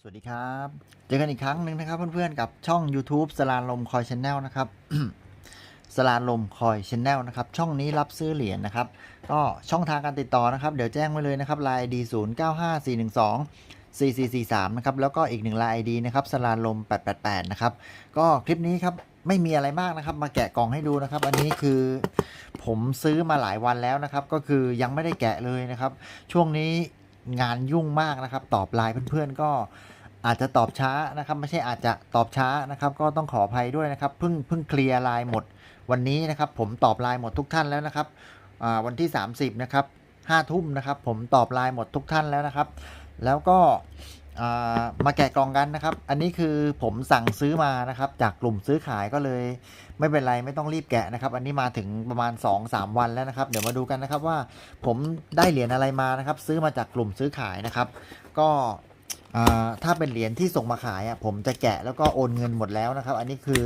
สวัสดีครับ เจอกันอีกครั้งหนึ่งนะครับเพื่อนๆกับช่อง YouTube สลานลมคอยชแนลนะครับ สลานลมคอยชแนลนะครับ ช่องนี้รับซื้อเหรียญนะครับ ก็ช่องทางการติดต่อนะครับ เดี๋ยวแจ้งไว้เลยนะครับไลน์ d 0 9 5 4 1 2 4 4 4 3นะครับ แล้วก็อีกหนึ่งไลน์ ID นะครับสลานลม888นะครับ ก็คลิปนี้ครับไม่มีอะไรมากนะครับ มาแกะกล่องให้ดูนะครับ อันนี้คือผมซื้อมาหลายวันแล้วนะครับ ก็คือยังไม่ได้แกะเลยนะครับ ช่วงนี้ งานยุ่งมากนะครับ ตอบไลน์เพื่อนๆ ก็อาจจะตอบช้านะครับ ไม่ใช่อาจจะตอบช้านะครับ ก็ต้องขออภัยด้วยนะครับเพิ่งเพิ่งเคลียร์ไลน์หมดวันนี้นะครับ ผมตอบไลน์หมดทุกท่านแล้วนะครับวันที่ 30 นะครับห้าทุ่มนะครับ ผมตอบไลน์หมดทุกท่านแล้วนะครับ แล้วก็ มาแกะกล่องกันนะครับ อันนี้คือผมสั่งซื้อมานะครับ จากกลุ่มซื้อขายก็เลย ไม่เป็นไรไม่ต้องรีบแกะนะครับ อันนี้มาถึงประมาณ 2-3 วันแล้วนะครับ เดี๋ยวมาดูกันนะครับว่าผมได้เหรียญอะไรมานะครับ ซื้อมาจากกลุ่มซื้อขายนะครับ ก็ถ้าเป็นเหรียญที่ส่งมาขายอะผมจะแกะแล้วก็โอนเงินหมดแล้วนะครับ อันนี้คือ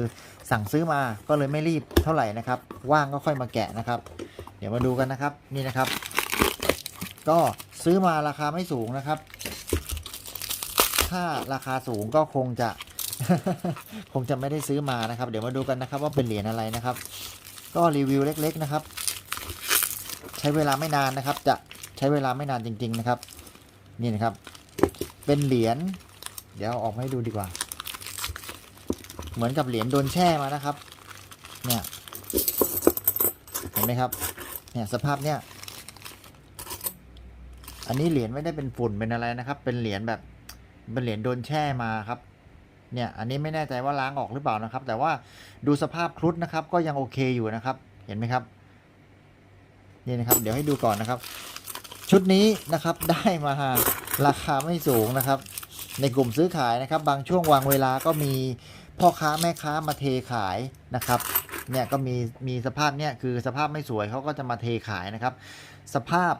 สั่งซื้อมาก็เลยไม่รีบเท่าไหร่นะครับ ว่างก็ค่อยมาแกะนะครับ เดี๋ยวมาดูกันนะครับนี่นะครับ ก็ซื้อมาราคาไม่สูงนะครับ ถ้าราคาสูงก็คงจะ คงจะไม่ได้ซื้อมานะครับ เดี๋ยวมาดูกันนะครับ ว่าเป็นเหรียญอะไรนะครับ ก็รีวิวเล็ก ๆนะครับ ใช้เวลาไม่นานนะครับ จะใช้เวลาไม่นานจริง ๆนะครับ นี่นะครับ เป็นเหรียญเดี๋ยวอออกมาให้ดูดีกว่า เหมือนกับเหรียญโดนแช่มานะครับ เนี่ยเห็นไหมครับ เนี่ยสภาพเนี่ย อันนี้เหรียญไม่ได้เป็นฝุ่นเป็นอะไรนะครับ เป็นเหรียญแบบ เป็นเหรียญโดนแช่มาครับ เนี่ย อันนี้ไม่แน่ใจว่าล้างออกหรือเปล่านะครับ แต่ว่าดูสภาพครุฑนะครับ ก็ยังโอเคอยู่นะครับ เห็นไหมครับ นี่นะครับ เดี๋ยวให้ดูก่อนนะครับ ชุดนี้นะครับได้มาราคาไม่สูงนะครับ ในกลุ่มซื้อขายนะครับ บางช่วงวางเวลาก็มีพ่อค้าแม่ค้ามาเทขายนะครับเนี่ยก็มีมีสภาพเนี่ยคือสภาพไม่สวยเขาก็จะมาเทขายนะครับ สภาพ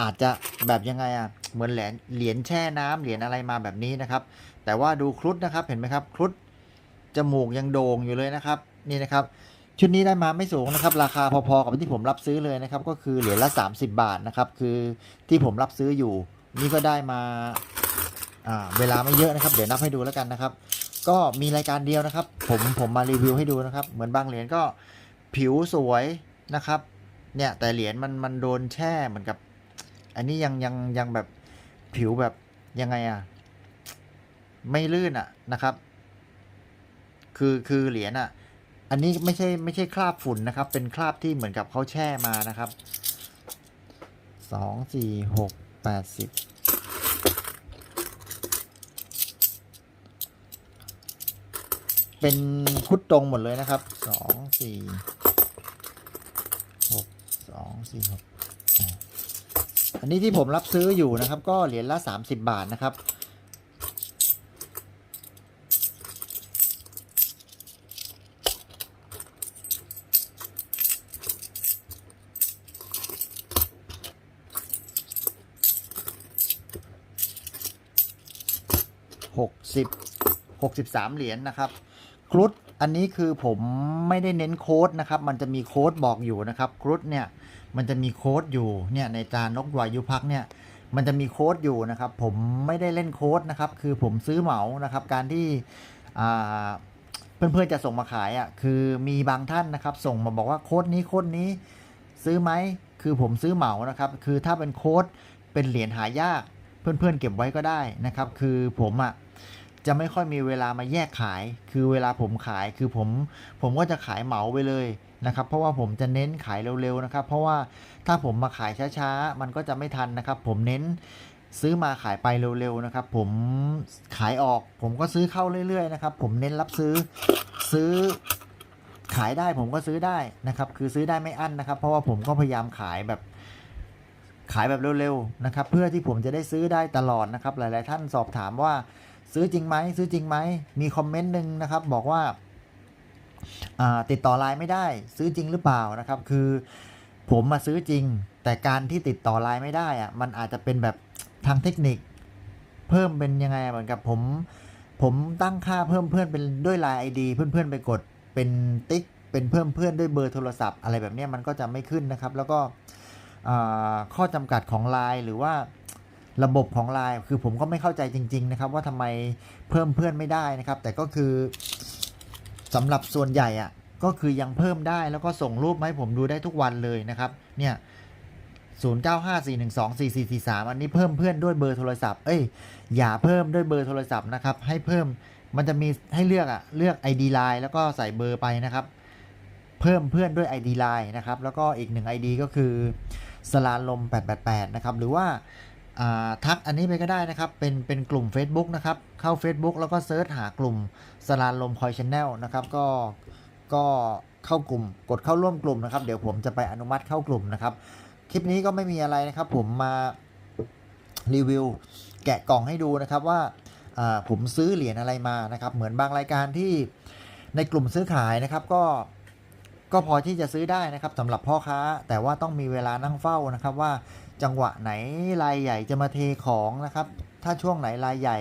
อาจจะแบบยังไงอะเหมือนเหรียญเหรียญแช่น้ำเหรียญอะไรมาแบบนี้นะครับ แต่ว่าดูครุฑนะครับเห็นไหมครับครุฑจมูกยังโด่งอยู่เลยนะครับนี่นะครับ ชุดนี้ได้มาไม่สูงนะครับ ราคาพอๆกับที่ผมรับซื้อเลยนะครับ ก็คือเหรียญละ 30 บาทนะครับ คือที่ผมรับซื้ออยู่ นี่ก็ได้มาอ่าเวลาไม่เยอะนะครับ เดี๋ยวนับให้ดูแล้วกันนะครับ ก็มีรายการเดียวนะครับ ผมผมมารีวิวให้ดูนะครับ เหมือนบางเหรียญก็ผิวสวยนะครับ เนี่ยแต่เหรียญมันมันโดนแช่เหมือนกับ อันนี้ยังยังยังแบบผิวแบบยังไงอะไม่ลื่นอะนะครับ คือคือเหรียญอะอันนี้ไม่ใช่ไม่ใช่คราบฝุ่นนะครับ เป็นคราบที่เหมือนกับเขาแช่มานะครับสองสี่หกแปดสิบเป็นคุดตรงหมดเลยนะครับสองสี่หกสองสี่หก อันนี้ที่ผมรับซื้ออยู่นะครับ ก็เหรียญละ 30 บาทนะครับ หกสิบหกสิบสามเหรียญนะครับครุฑอันนี้คือผมไม่ได้เน้นโค้ดนะครับ มันจะมีโค้ดบอกอยู่นะครับครุฑเนี่ย มันจะมีโค้ดอยู่เนี่ยในจานนกวายุพักเนี่ยมันจะมีโค้ดอยู่นะครับ ผมไม่ได้เล่นโค้ดนะครับ คือผมซื้อเหมานะครับ การที่เพื่อนๆจะส่งมาขายอะคือมีบางท่านนะครับ ส่งมาบอกว่าโค้ดนี้โค้ดนี้ ซื้อไหมคือผมซื้อเหมานะครับ คือถ้าเป็นโค้ดเป็นเหรียญหายาก เพื่อนๆเก็บไว้ก็ได้นะครับ คือผมอะจะไม่ค่อยมีเวลามาแยกขาย คือเวลาผมขายคือผมผมก็จะขายเหมาไปเลย นะครับ เพราะว่าผมจะเน้นขายเร็วๆนะครับ เพราะว่าถ้าผมมาขายช้าๆ มันก็จะไม่ทันนะครับ ผมเน้นซื้อมาขายไปเร็วๆนะครับ ผมขายออกผมก็ซื้อเข้าเรื่อยๆนะครับ ผมเน้นรับซื้อซื้อขายได้ผมก็ซื้อได้นะครับ คือซื้อได้ไม่อั้นนะครับ เพราะว่าผมก็พยายามขายแบบขายแบบเร็วๆนะครับ เพื่อที่ผมจะได้ซื้อได้ตลอดนะครับ หลายๆท่านสอบถามว่าซื้อจริงไหมซื้อจริงไหมมีคอมเมนต์หนึ่งนะครับ บอกว่า ติดต่อไลน์ไม่ได้ซื้อจริงหรือเปล่านะครับ คือผมมาซื้อจริง แต่การที่ติดต่อไลน์ไม่ได้อะมันอาจจะเป็นแบบทางเทคนิค เพิ่มเป็นยังไงเหมือนกับผม ผมตั้งค่าเพิ่มเพื่อนเป็นด้วยไลน์ไอดีเพื่อนๆไปกดเป็นติ๊กเป็นเพิ่มเพื่อนด้วยเบอร์โทรศัพท์ อะไรแบบนี้มันก็จะไม่ขึ้นนะครับ แล้วก็ข้อจำกัดของไลน์หรือว่าระบบของไลน์คือผมก็ไม่เข้าใจจริง ๆ นะครับ ว่าทำไมเพิ่มเพื่อนไม่ได้นะครับ แต่ก็คือ สำหรับส่วนใหญ่อะก็คือยังเพิ่มได้แล้วก็ส่งรูปมาให้ผมดูได้ทุกวันเลยนะครับเนี่ย0954124443 อันนี้เพิ่มเพื่อนด้วยเบอร์โทรศัพท์ เอ้ย อย่าเพิ่มด้วยเบอร์โทรศัพท์นะครับ ให้เพิ่ม มันจะมีให้เลือกอะเลือก ID Line แล้วก็ใส่เบอร์ไปนะครับ เพิ่มเพื่อนด้วย ID Line นะครับ แล้วก็อีกหนึ่ง ID ก็คือสลาลม888 นะครับ หรือว่า ทักอันนี้ไปก็ได้นะครับ เป็นเป็นกลุ่ม Facebook นะครับ เข้า Facebook แล้วก็เซิร์ชหากลุ่มสลาลมคอยชแนลนะครับ ก็ก็เข้ากลุ่มกดเข้าร่วมกลุ่มนะครับ เดี๋ยวผมจะไปอนุมัติเข้ากลุ่มนะครับ คลิปนี้ก็ไม่มีอะไรนะครับ ผมมารีวิวแกะกล่องให้ดูนะครับว่าผมซื้อเหรียญอะไรมานะครับ เหมือนบางรายการที่ในกลุ่มซื้อขายนะครับก็ก็พอที่จะซื้อได้นะครับสำหรับพ่อค้า แต่ว่าต้องมีเวลานั่งเฝ้านะครับว่า จังหวะไหนรายใหญ่จะมาเทของนะครับ ถ้าช่วงไหนรายใหญ่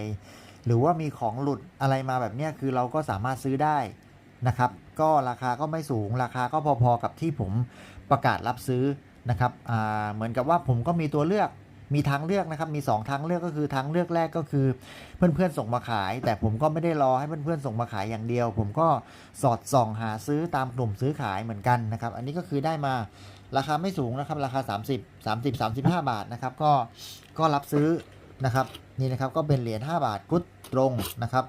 หรือว่ามีของหลุดอะไรมาแบบนี้คือเราก็สามารถซื้อได้นะครับ ก็ราคาก็ไม่สูงราคาก็พอๆกับที่ผมประกาศรับซื้อนะครับเหมือนกับว่าผมก็มีตัวเลือก มีทางเลือกนะครับมี 2 ทางเลือกก็คือทางเลือกแรกก็คือ เพื่อนๆส่งมาขาย แต่ผมก็ไม่ได้รอให้เพื่อนๆส่งมาขายอย่างเดียว ผมก็สอดส่องหาซื้อตามกลุ่มซื้อขายเหมือนกันนะครับ อันนี้ก็คือได้มาราคาไม่สูงนะครับ ราคา 30 30 35 บาทนะครับ ก็ก็รับซื้อนะครับนี่นะครับก็เป็นเหรียญ5บาทกุดตรงนะครับ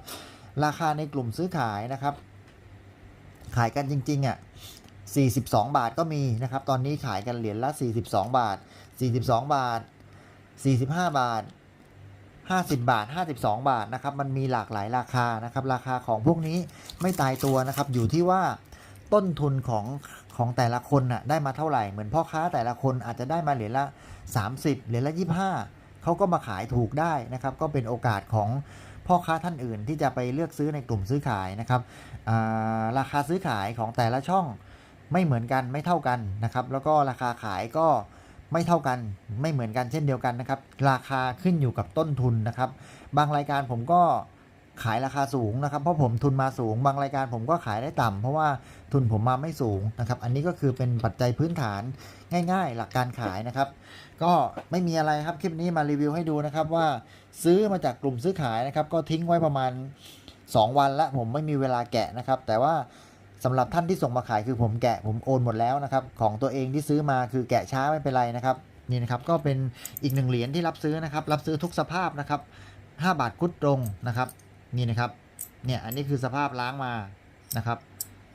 ราคาในกลุ่มซื้อขายนะครับ ขายกันจริงๆอะ42 บาทก็มีนะครับ ตอนนี้ขายกันเหรียญละ 42 บาท 42 บาท 45 บาท 50 บาท 52 บาทนะครับ มันมีหลากหลายราคานะครับ ราคาของพวกนี้ไม่ตายตัวนะครับ อยู่ที่ว่าต้นทุนของของแต่ละคนน่ะได้มาเท่าไหร่ เหมือนพ่อค้าแต่ละคนอาจจะได้มาเหรียญละ 30 เหรียญละ 25 เขาก็มาขายถูกได้นะครับ ก็เป็นโอกาสของพ่อค้าท่านอื่นที่จะไปเลือกซื้อในกลุ่มซื้อขายนะครับอ่าราคาซื้อขายของแต่ละช่องไม่เหมือนกันไม่เท่ากันนะครับ แล้วก็ราคาขายก็ ไม่เท่ากันไม่เหมือนกันเช่นเดียวกันนะครับ ราคาขึ้นอยู่กับต้นทุนนะครับ บางรายการผมก็ขายราคาสูงนะครับ เพราะผมทุนมาสูง บางรายการผมก็ขายได้ต่ำเพราะว่าทุนผมมาไม่สูงนะครับ อันนี้ก็คือเป็นปัจจัยพื้นฐานง่าย ๆ หลักการขายนะครับ ก็ไม่มีอะไรครับคลิปนี้มารีวิวให้ดูนะครับว่าซื้อมาจากกลุ่มซื้อขายนะครับ ก็ทิ้งไว้ประมาณ 2 วันละผมไม่มีเวลาแกะนะครับ แต่ว่า สำหรับท่านที่ส่งมาขายคือผมแกะผมโอนหมดแล้วนะครับ ของตัวเองที่ซื้อมาคือแกะช้าไม่เป็นไรนะครับนี่นะครับก็เป็นอีกหนึ่งเหรียญที่รับซื้อนะครับ รับซื้อทุกสภาพนะครับ 5 บาทคุดตรงนะครับ นี่นะครับเนี่ยอันนี้คือสภาพล้างมานะครับ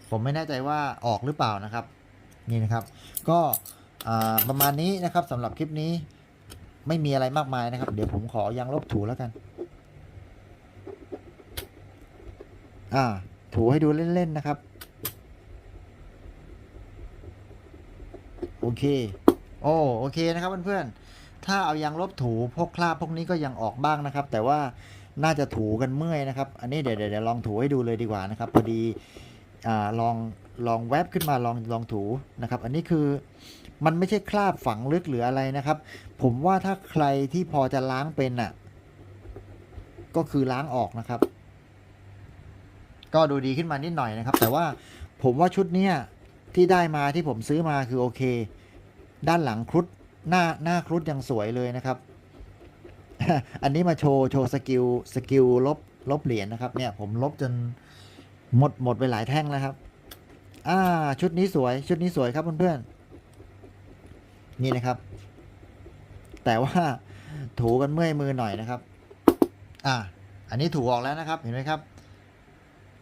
ผมไม่แน่ใจว่าออกหรือเปล่านะครับ นี่นะครับ ก็ประมาณนี้นะครับสำหรับคลิปนี้ไม่มีอะไรมากมายนะครับ เดี๋ยวผมขอยังลบถูแล้วกัน อ่า ถูให้ดูเล่นๆนะครับ โอ เค โอ้โอเคนะครับเพื่อนๆ ถ้าเอายางลบถูพวกคราบพวกนี้ก็ยังออกบ้างนะครับ แต่ว่าน่าจะถูกันเมื่อยนะครับ อันนี้เดี๋ยวเดี๋ยวลองถูให้ดูเลยดีกว่านะครับ พอดีอ่าลองลองแวบขึ้นมาลองลองถูนะครับ อันนี้คือมันไม่ใช่คราบฝังลึกหรืออะไรนะครับ ผมว่าถ้าใครที่พอจะล้างเป็นอะ ก็คือล้างออกนะครับ ก็ดูดีขึ้นมานิดหน่อยนะครับ แต่ว่าผมว่าชุดเนี้ยที่ได้มาที่ผมซื้อมาคือโอเค ด้านหลังครุฑหน้าหน้าครุฑยังสวยเลยนะครับ อันนี้มาโชว์โชว์สกิลสกิลลบลบเหรียญนะครับ เนี่ยผมลบจนหมดหมดไปหลายแท่งแล้วครับ อ่า ชุดนี้สวย ชุดนี้สวยครับเพื่อนๆนี่นะครับ แต่ว่าถูกันเมื่อยมือหน่อยนะครับ อ่า อันนี้ถูออกแล้วนะครับ เห็นไหมครับ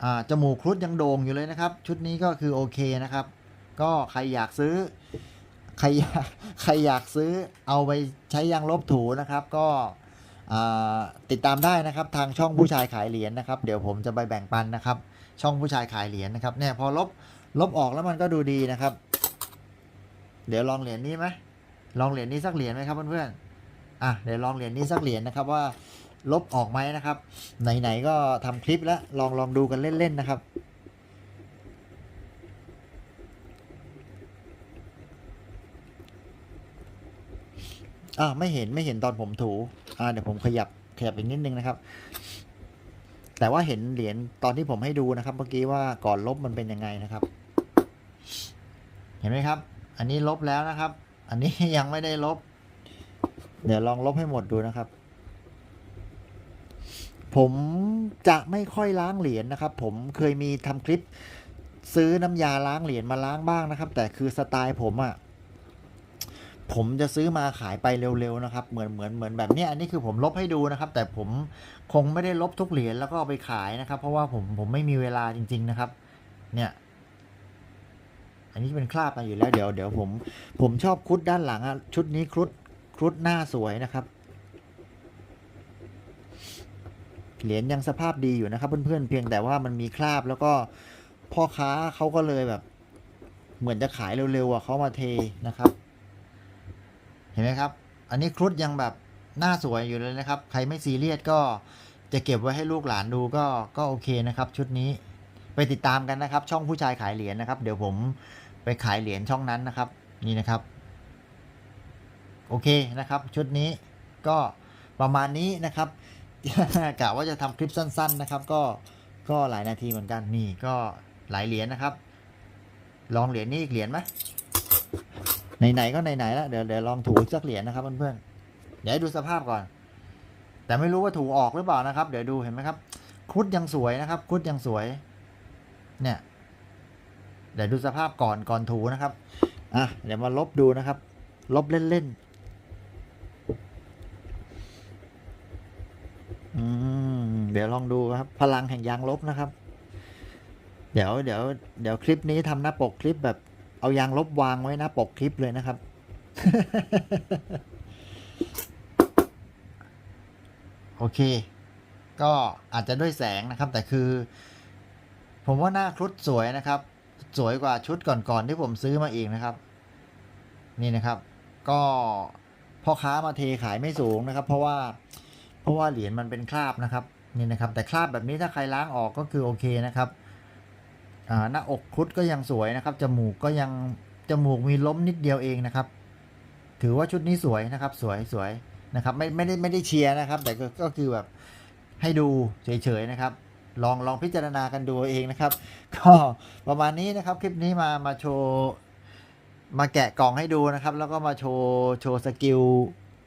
อ่าจมูกครุฑยังโด่งอยู่เลยนะครับ ชุดนี้ก็คือโอเคนะครับ ก็ใครอยากซื้อ ใครอยากใครอยากซื้อเอาไปใช้ยางลบถูนะครับ ก็ติดตามได้นะครับทางช่องผู้ชายขายเหรียญนะครับ เดี๋ยวผมจะไปแบ่งปันนะครับ ช่องผู้ชายขายเหรียญนะครับเนี่ยพอลบลบออกแล้วมันก็ดูดีนะครับ เดี๋ยวลองเหรียญนี้ไหมลองเหรียญนี้สักเหรียญไหมครับเพื่อนๆอะเดี๋ยวลองเหรียญนี้สักเหรียญนะครับว่าลบออกไหมนะครับ ไหนๆก็ทำคลิปแล้วลองลองดูกันเล่นๆนะครับ อ่าไม่เห็นไม่เห็นตอนผมถูอ่าเดี๋ยวผมขยับขยับอีกนิดนึงนะครับ แต่ว่าเห็นเหรียญตอนที่ผมให้ดูนะครับเมื่อกี้ว่าก่อนลบมันเป็นยังไงนะครับ เห็นไหมครับ อันนี้ลบแล้วนะครับ อันนี้ยังไม่ได้ลบ เดี๋ยวลองลบให้หมดดูนะครับ ผมจะไม่ค่อยล้างเหรียญนะครับ ผมเคยมีทำคลิปซื้อน้ำยาล้างเหรียญมาล้างบ้างนะครับ แต่คือสไตล์ผมอะ่ะ ผมจะซื้อมาขายไปเร็วๆนะครับ เหมือนเหมือนเหมือนแบบนี้อันนี้คือผมลบให้ดูนะครับ แต่ผมคงไม่ได้ลบทุกเหรียญแล้วก็ไปขายนะครับ เพราะว่าผมผมไม่มีเวลาจริง ๆนะครับ เนี่ย อันนี้เป็นคราบมาอยู่แล้วเดี๋ยวเดี๋ยวผมผมชอบครุฑด้านหลังอะชุดนี้ครุฑครุฑหน้าสวยนะครับเหรียญยังสภาพดีอยู่นะครับ เพื่อนๆเพียงแต่ว่ามันมีคราบแล้วก็พ่อค้าเขาก็เลยแบบ เหมือนจะขายเร็วๆอะเขามาเทนะครับ เห็นไหมครับ อันนี้ครุฑยังแบบหน้าสวยอยู่เลยนะครับ ใครไม่ซีเรียสก็จะเก็บไว้ให้ลูกหลานดูก็ก็โอเคนะครับ ชุดนี้ไปติดตามกันนะครับ ช่องผู้ชายขายเหรียญนะครับ เดี๋ยวผมไปขายเหรียญช่องนั้นนะครับ นี่นะครับ โอเคนะครับ ชุดนี้ก็ประมาณนี้นะครับกะว่าจะทำคลิปสั้น ๆนะครับ ก็ก็หลายนาทีเหมือนกันนี่ก็หลายเหรียญนะครับ ลองเหรียญนี้อีกเหรียญไหม ไหนๆก็ไหนๆแล้วเดี๋ยวเดี๋ยวลองถูสักเหรียญนะครับเพื่อนๆเดี๋ยวดูสภาพก่อน แต่ไม่รู้ว่าถูออกหรือเปล่านะครับ เดี๋ยวดูเห็นไหมครับ คุดยังสวยนะครับ คุดยังสวย เนี่ย เดี๋ยวดูสภาพก่อนก่อนถูนะครับอะเดี๋ยวมาลบดูนะครับ ลบเล่นๆอืมเดี๋ยวลองดูครับ พลังแห่งยางลบนะครับ เดี๋ยวเดี๋ยวเดี๋ยวคลิปนี้ทำหน้าปกคลิปแบบ เอายางลบวางไว้น้าปกคลิปเลยนะครับ โอเค ก็อาจจะด้วยแสงนะครับ แต่คือ ผมว่าหน้าครุฑสวยนะครับ สวยกว่าชุดก่อนๆที่ผมซื้อมาอีกนะครับ นี่นะครับ ก็พ่อค้ามาเทขายไม่สูงนะครับ เพราะว่าเพราะว่าเหรียญมันเป็นคราบนะครับนี่นะครับ แต่คราบแบบนี้ถ้าใครล้างออกก็คือโอเคนะครับ หน้าอกครุฑก็ยังสวยนะครับ จมูกก็ยัง จมูกมีล้มนิดเดียวเองนะครับ ถือว่าชุดนี้สวยนะครับ สวยสวยนะครับ ไม่ไม่ได้ไม่ได้เชียร์นะครับ แต่ก็ก็คือแบบให้ดูเฉยๆนะครับ ลองลองพิจารณากันดูเองนะครับ ก็ประมาณนี้นะครับ คลิปนี้มามาโชว์มาแกะกล่องให้ดูนะครับ แล้วก็มาโชว์โชว์สกิล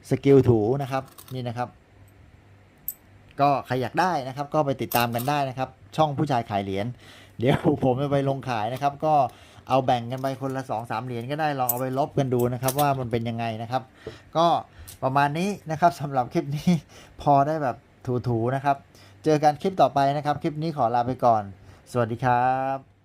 สกิลถูนะครับนี่นะครับก็ใครอยากได้นะครับ ก็ไปติดตามกันได้นะครับ ช่องผู้ชายขายเหรียญ เดี๋ยวผมจะไปลงขายนะครับ ก็เอาแบ่งกันไปคนละสองสามเหรียญก็ได้ลองเอาไปลบกันดูนะครับ ว่ามันเป็นยังไงนะครับ ก็ประมาณนี้นะครับสำหรับคลิปนี้พอได้แบบถูๆนะครับ เจอกันคลิปต่อไปนะครับ คลิปนี้ขอลาไปก่อน สวัสดีครับ